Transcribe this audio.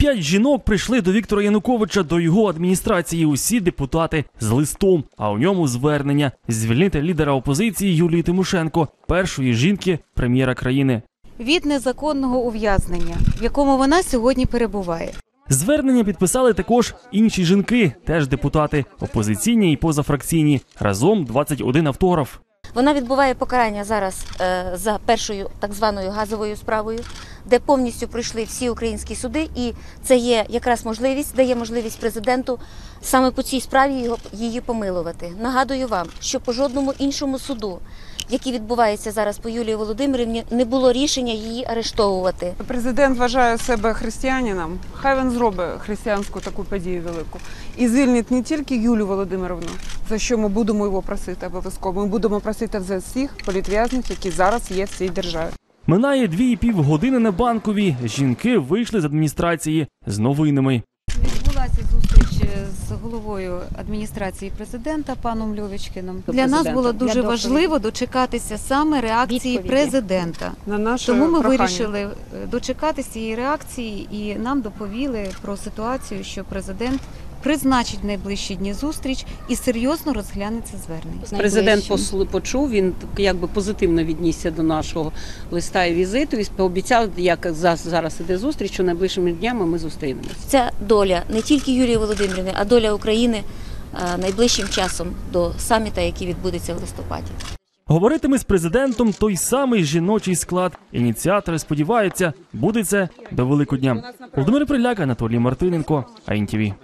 П'ять жінок прийшли до Віктора Януковича до його адміністрації. Усі депутати з листом, а у ньому звернення звільнити лідера опозиції Юлії Тимошенко, першої жінки прем'єра країни. від незаконного ув'язнення, в якому вона сьогодні перебуває. Звернення підписали також інші жінки, теж депутати, опозиційні і позафракційні. Разом 21 автограф. Вона відбуває покарання зараз е, за першою так званою газовою справою, де повністю пройшли всі українські суди, і це є якраз можливість, дає можливість президенту саме по цій справі його її помилувати. Нагадую вам, що по жодному іншому суду, який відбувається зараз по Юлії Володимирівні, не було рішення її арештовувати. Президент вважає себе християнином. Хай він зробить християнську таку подію велику і звільнить не тільки Юлю Володимировну, за що ми будемо його просити обов'язково. Ми будемо просити за всіх політв'язнів, які зараз є в цій державі. Минає дві і пів години на банковій. Жінки вийшли з адміністрації з новинами. З головою адміністрації президента паном Льовічкином. Для нас було дуже важливо дочекатися саме реакції Відповіді. президента. На наше Тому ми прохання. вирішили е, дочекатися цієї реакції, і нам доповіли про ситуацію, що президент призначить в найближчі дні зустріч і серйозно розгляне це звернення. Президент посл- почув, він якби позитивно віднісся до нашого листа і візиту і пообіцяв, як за- зараз іде зустріч, що найближчими днями ми зустрінемося. Ця доля не тільки Юлії Володимирівни, а доля України е, найближчим часом до саміта, який відбудеться в листопаді. Говоритиме з президентом той самий жіночий склад. Ініціатори сподіваються, буде це до Великодня. Володимир Приляк, Анатолій Мартиненко, АІНТІВІ.